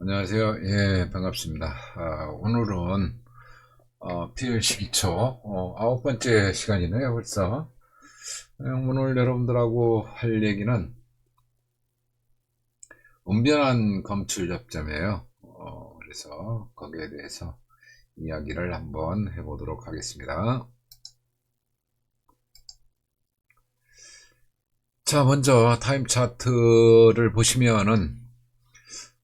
안녕하세요. 예, 반갑습니다. 아, 오늘은 어, PL 12초 어, 아홉 번째 시간이네요, 벌써. 예, 오늘 여러분들하고 할 얘기는 은변한 검출 접점이에요. 어, 그래서 거기에 대해서 이야기를 한번 해보도록 하겠습니다. 자, 먼저 타임 차트를 보시면은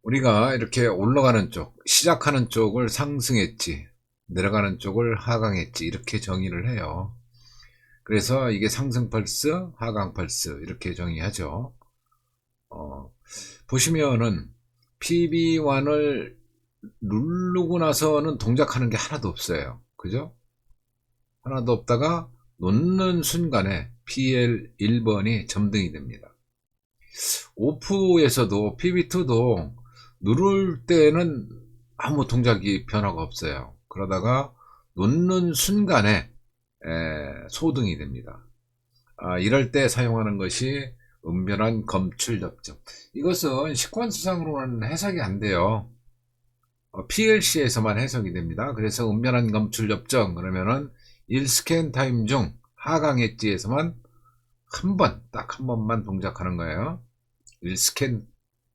우리가 이렇게 올라가는 쪽, 시작하는 쪽을 상승했지, 내려가는 쪽을 하강했지, 이렇게 정의를 해요. 그래서 이게 상승 펄스, 하강 펄스, 이렇게 정의하죠. 어, 보시면은, PB1을 누르고 나서는 동작하는 게 하나도 없어요. 그죠? 하나도 없다가 놓는 순간에 PL 1번이 점등이 됩니다. 오프에서도 PB2도 누를 때는 아무 동작이 변화가 없어요. 그러다가 놓는 순간에 에, 소등이 됩니다. 아, 이럴 때 사용하는 것이 은변한 검출 접점. 이것은 시퀀스상으로는 해석이 안 돼요. 어, PLC에서만 해석이 됩니다. 그래서 은변한 검출 접점 그러면은 1스캔 타임 중 하강 엣지에서만 한 번, 딱 한 번만 동작하는 거예요. 1스캔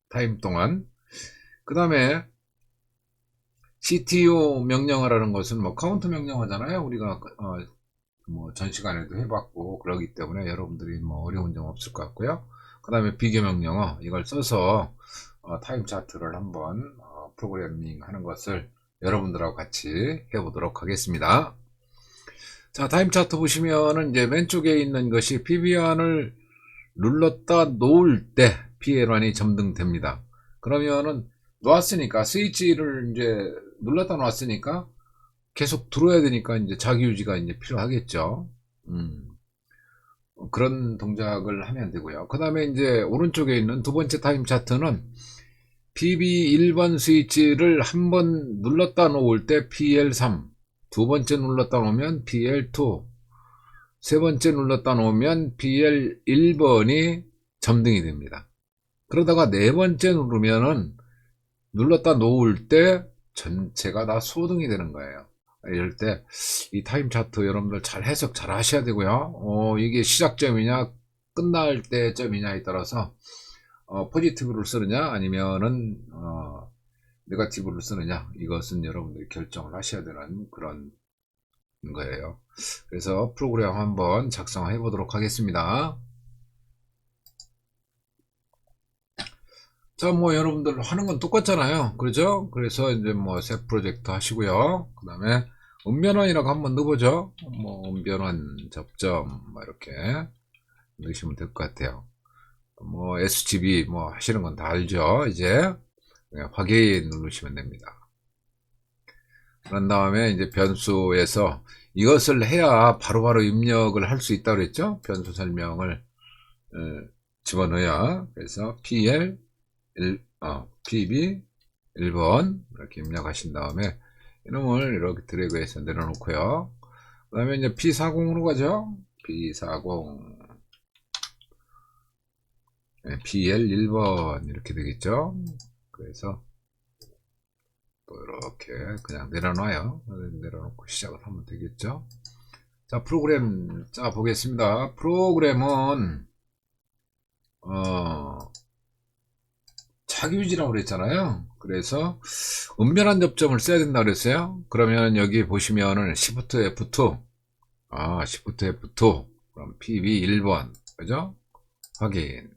타임 동안 그 다음에 CTO 명령어라는 것은 뭐 카운트 명령어잖아요. 우리가 어, 뭐전 시간에도 해봤고 그러기 때문에 여러분들이 뭐 어려운 점 없을 것 같고요. 그 다음에 비교 명령어 이걸 써서 어, 타임 차트를 한번 어, 프로그래밍 하는 것을 여러분들하고 같이 해보도록 하겠습니다. 자 타임 차트 보시면은 이제 왼쪽에 있는 것이 PB1을 눌렀다 놓을 때 PL1이 점등됩니다. 그러면은 놨으니까 스위치를 이제 눌렀다 놨으니까 계속 들어야 되니까 이제 자기 유지가 이제 필요하겠죠. 음. 그런 동작을 하면 되고요. 그 다음에 이제 오른쪽에 있는 두 번째 타임 차트는 PB 1번 스위치를 한 번 눌렀다 놓을 때 PL3, 두 번째 눌렀다 놓으면 PL2, 세 번째 눌렀다 놓으면 PL1번이 점등이 됩니다. 그러다가 네 번째 누르면은 눌렀다 놓을 때 전체가 다 소등이 되는 거예요. 이럴 때 이 타임 차트 여러분들 잘 해석 잘 하셔야 되고요. 어, 이게 시작점이냐 끝날 때점이냐에 따라서 어, 포지티브를 쓰느냐 아니면은 어, 네가티브를 쓰느냐 이것은 여러분들이 결정을 하셔야 되는 그런 거예요. 그래서 프로그램 한번 작성해 보도록 하겠습니다. 자, 뭐, 여러분들 하는 건 똑같잖아요. 그렇죠? 그래서 이제 뭐, 새 프로젝트 하시고요. 그 다음에, 은변환이라고 한번 넣어보죠. 뭐, 은변환 접점, 뭐, 이렇게 넣으시면 될 것 같아요. 뭐, SGB, 뭐, 하시는 건 다 알죠? 이제, 그냥 확인 누르시면 됩니다. 그런 다음에 이제 변수에서 이것을 해야 바로 바로 입력을 할 수 있다고 그랬죠? 변수 설명을 집어넣어야. 그래서 PL 1, 어, PB 1번 이렇게 입력하신 다음에 이놈을 이렇게 드래그해서 내려놓고요. 그 다음에 이제 P40으로 가죠. P40 네, PL 1번 이렇게 되겠죠. 그래서 또 이렇게 그냥 내려놔요. 내려놓고 시작을 하면 되겠죠. 자 프로그램 짜 보겠습니다. 프로그램은 어 자기유지라고 그랬잖아요. 그래서 은변한 접점을 써야 된다 그랬어요. 그러면 여기 보시면은 Shift F2, 아 Shift F2, 그럼 PB 1번, 그죠? 확인.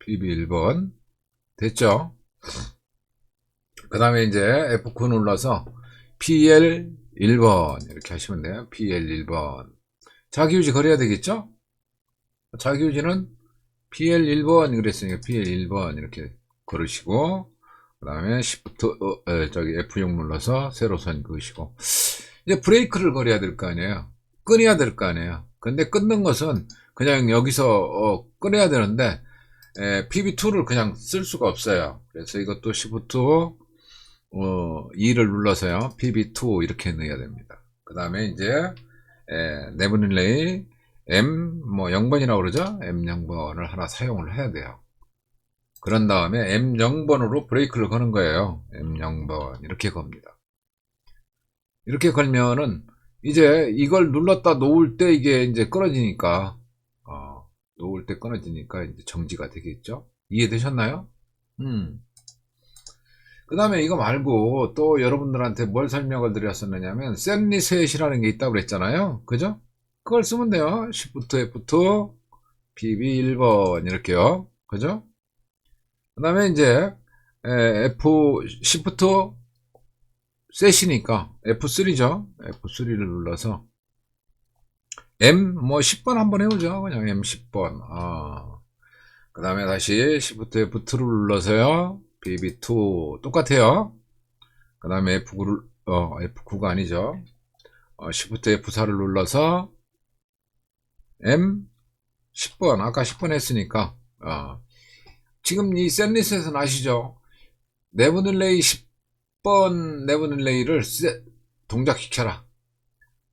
PB 1번 됐죠? 그 다음에 이제 F9 눌러서 PL 1번 이렇게 하시면 돼요. PL 1번 자기유지 걸어야 되겠죠? 자기유지는 PL1번 그랬으니까 PL1번 이렇게 걸으시고 그 다음에 Shift 어, 에, 저기 F6 눌러서 세로선 그으시고. 이제 브레이크를 걸어야 될 거 아니에요. 끊어야 될 거 아니에요. 근데 끊는 것은 그냥 여기서 어, 끊어야 되는데 에, PB2를 그냥 쓸 수가 없어요. 그래서 이것도 Shift 어, 2를 눌러서요. PB2 이렇게 넣어야 됩니다. 그 다음에 이제 에, 네브릴레이 M 뭐 0번이라고 그러죠? M 0번을 하나 사용을 해야 돼요. 그런 다음에 M 0번으로 브레이크를 거는 거예요. M 0번 이렇게 겁니다. 이렇게 걸면은 이제 이걸 눌렀다 놓을 때 이게 이제 끊어지니까 어, 놓을 때 끊어지니까 이제 정지가 되겠죠. 이해되셨나요? 음. 그 다음에 이거 말고 또 여러분들한테 뭘 설명을 드렸었느냐면 샌리셋이라는 게 있다고 그랬잖아요. 그죠? 그걸 쓰면 돼요. Shift F2 PB 1번 이렇게요. 그죠? 그 다음에 이제 에, F Shift 셋이니까 F3죠. F3를 눌러서 M 뭐 10번 한번 해보죠. 그냥 M 10번. 아. 그 다음에 다시 Shift F2를 눌러서요. BB2 똑같아요. 그 다음에 F9를 어 F9가 아니죠. 어, Shift F4를 눌러서 M 10번 아까 10번 했으니까 어, 지금 이 샌리셋은 아시죠? 네브릴레이 10번 네브릴레이를 동작시켜라.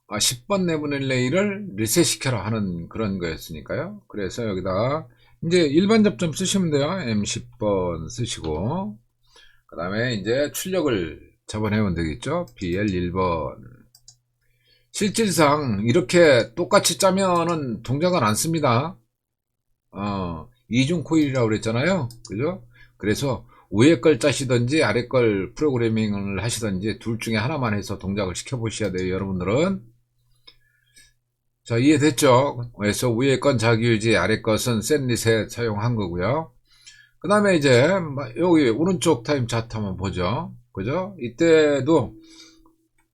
아, 10번 네브릴레이를 리셋시켜라 하는 그런 거였으니까요. 그래서 여기다가 이제 일반 접점 쓰시면 돼요. M10번 쓰시고 그 다음에 이제 출력을 잡아내면 되겠죠. BL1번 실질상 이렇게 똑같이 짜면은 동작은 안 씁니다. 어, 이중 코일이라고 그랬잖아요. 그죠? 그래서 위에 걸 짜시든지 아래 걸 프로그래밍을 하시든지 둘 중에 하나만 해서 동작을 시켜 보셔야 돼요. 여러분들은 자 이해됐죠? 그래서 위에 건 자기유지 아래 것은 샌리셋 사용한 거고요. 그 다음에 이제 여기 오른쪽 타임 차트 한번 보죠. 그죠? 이때도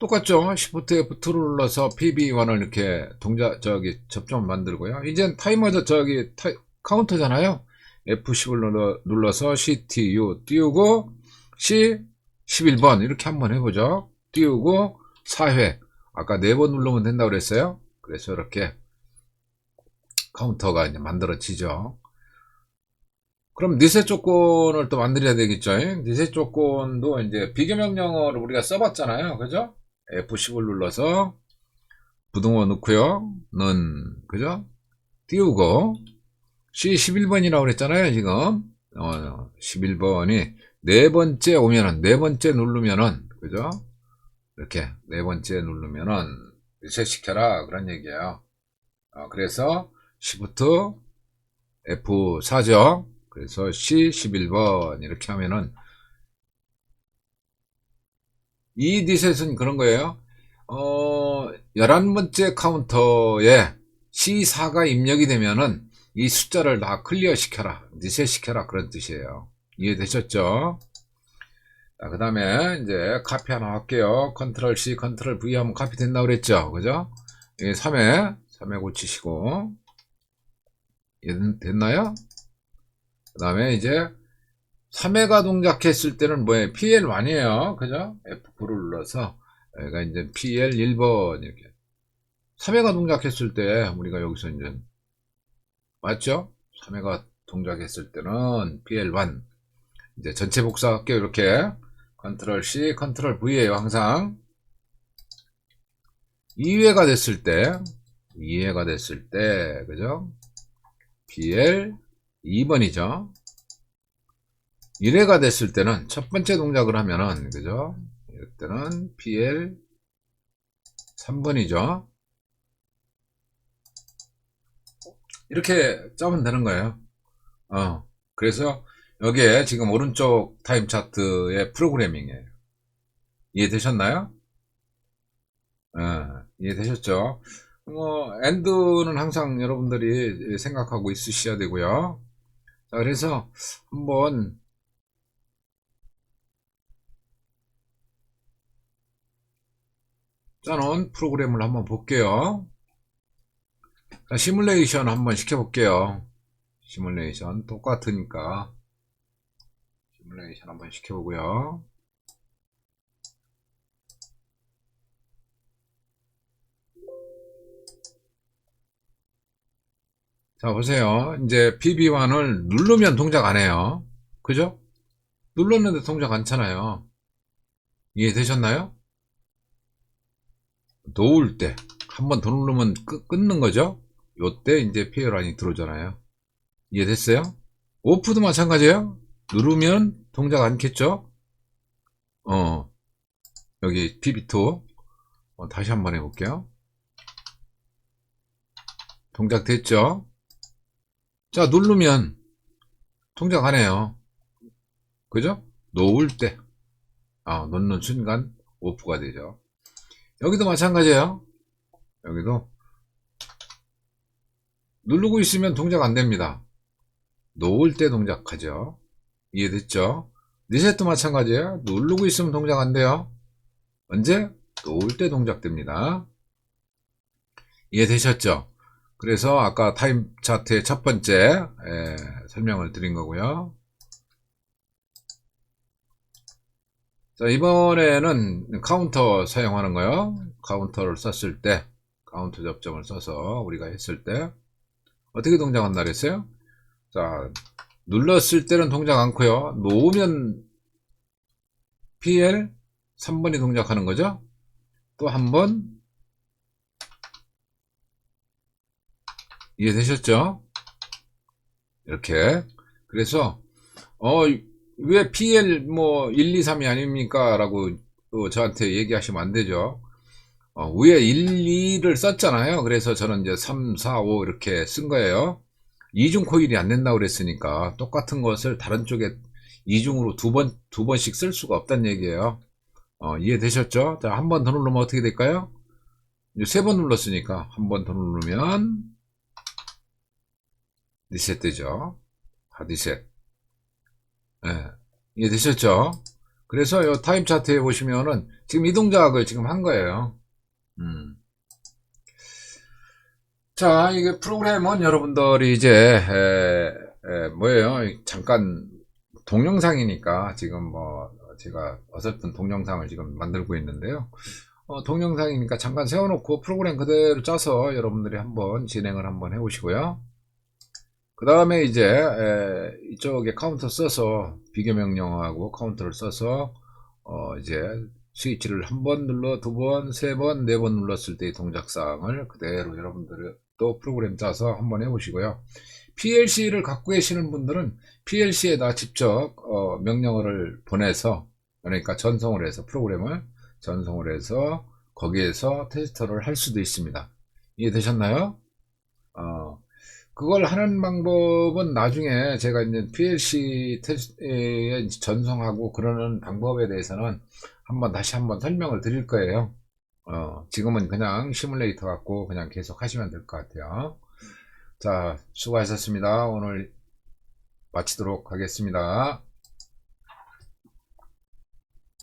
똑같죠? Shift F2를 눌러서 PB1을 이렇게 동작 저기 접점을 만들고요. 이젠 타이머 저기 타, 카운터잖아요. F10을 눌러, 눌러서 CTU 띄우고 C 11번 이렇게 한번 해보죠. 띄우고 4회 아까 4번 누르면 된다고 그랬어요. 그래서 이렇게 카운터가 이제 만들어지죠. 그럼 니세 조건을 또 만들어야 되겠죠. 니세 조건도 이제 비교 명령어를 우리가 써봤잖아요. 그죠? F10을 눌러서 부등호 넣고요. 는 그죠? 띄우고 C11번이라고 그랬잖아요. 지금 어, 11번이 네 번째 오면은 네 번째 누르면은 그죠? 이렇게 네 번째 누르면은 리셋시켜라 그런 얘기예요. 어, 그래서 Shift F4죠. 그래서 C11번 이렇게 하면은 이 리셋은 그런 거예요. 어, 11번째 카운터에 C4가 입력이 되면은 이 숫자를 다 클리어 시켜라. 리셋 시켜라. 그런 뜻이에요. 이해되셨죠? 자, 그 다음에 이제 카피 하나 할게요. 컨트롤 C, 컨트롤 V 하면 카피 된다고 그랬죠. 그죠? 이게 3회, 3회 고치시고. 됐나요? 그 다음에 이제 3회가 동작했을 때는 뭐예요? PL1이에요. 그죠? F9를 눌러서 여기가 이제 PL1번 이렇게 3회가 동작했을 때 우리가 여기서 이제 맞죠? 3회가 동작했을 때는 PL1 이제 전체 복사할게요. 이렇게 컨트롤 C, 컨트롤 V예요. 항상 2회가 됐을 때 2회가 됐을 때 그죠? PL 2번이죠. 1회가 됐을 때는 첫 번째 동작을 하면은 그죠? 이때는 PL 3번이죠. 이렇게 짜면 되는 거예요. 어. 그래서 여기에 지금 오른쪽 타임 차트의 프로그래밍이에요. 이해되셨나요? 어, 이해되셨죠? 뭐, 엔드는 항상 여러분들이 생각하고 있으셔야 되고요. 자, 그래서 한번 짜놓은 프로그램을 한번 볼게요. 자, 시뮬레이션 한번 시켜볼게요. 시뮬레이션 똑같으니까 시뮬레이션 한번 시켜보고요. 자 보세요. 이제 PB1을 누르면 동작 안 해요. 그죠? 눌렀는데 동작 않잖아요. 이해되셨나요? 놓을 때 한 번 더 누르면 끄, 끊는 거죠. 요때 이제 페어란이 들어오잖아요. 이해됐어요? 오프도 마찬가지예요. 누르면 동작 않겠죠? 어, 여기 PB2 어, 다시 한번 해볼게요. 동작 됐죠? 자, 누르면 동작 안 해요. 그죠? 놓을 때, 아, 놓는 순간 오프가 되죠. 여기도 마찬가지예요. 여기도 누르고 있으면 동작 안 됩니다. 놓을 때 동작하죠. 이해됐죠? 리셋도 마찬가지예요. 누르고 있으면 동작 안 돼요. 언제? 놓을 때 동작됩니다. 이해되셨죠? 그래서 아까 타임 차트의 첫 번째 에, 설명을 드린 거고요. 자, 이번에는 카운터 사용하는 거요. 카운터를 썼을 때, 카운터 접점을 써서 우리가 했을 때, 어떻게 동작한다 그랬어요? 자, 눌렀을 때는 동작 않고요. 놓으면 PL 3번이 동작하는 거죠. 또 한 번 이해되셨죠? 이렇게 그래서 어 왜 PL 뭐 1, 2, 3이 아닙니까? 라고 또 저한테 얘기하시면 안 되죠. 어, 위에 1, 2를 썼잖아요. 그래서 저는 이제 3, 4, 5 이렇게 쓴 거예요. 이중 코일이 안 된다고 그랬으니까 똑같은 것을 다른 쪽에 이중으로 두 번, 두 번씩 쓸 수가 없다는 얘기예요. 어, 이해되셨죠? 자, 한 번 더 누르면 어떻게 될까요? 세 번 눌렀으니까 한 번 더 누르면 리셋 되죠. 하 리셋. 예. 이해되셨죠? 그래서 요 타임 차트에 보시면은 지금 이 동작을 지금 한 거예요. 음. 자, 이게 프로그램은 여러분들이 이제 에, 에, 뭐예요? 잠깐 동영상이니까 지금 뭐 제가 어설픈 동영상을 지금 만들고 있는데요. 어, 동영상이니까 잠깐 세워놓고 프로그램 그대로 짜서 여러분들이 한번 진행을 한번 해보시고요. 그 다음에 이제 에, 이쪽에 카운터 써서 비교 명령하고 카운터를 써서 어, 이제 스위치를 한 번 눌러 두 번, 세 번, 네 번 눌렀을 때의 동작사항을 그대로 여러분들이 또 프로그램 짜서 한번 해보시고요. PLC를 갖고 계시는 분들은 PLC에다 직접 어, 명령어를 보내서 그러니까 전송을 해서 프로그램을 전송을 해서 거기에서 테스터를 할 수도 있습니다. 이해되셨나요? 어, 그걸 하는 방법은 나중에 제가 이제 PLC 테스트에 전송하고 그러는 방법에 대해서는 한번 다시 한번 설명을 드릴 거예요. 어, 지금은 그냥 시뮬레이터 갖고 그냥 계속 하시면 될 것 같아요. 자, 수고하셨습니다. 오늘 마치도록 하겠습니다.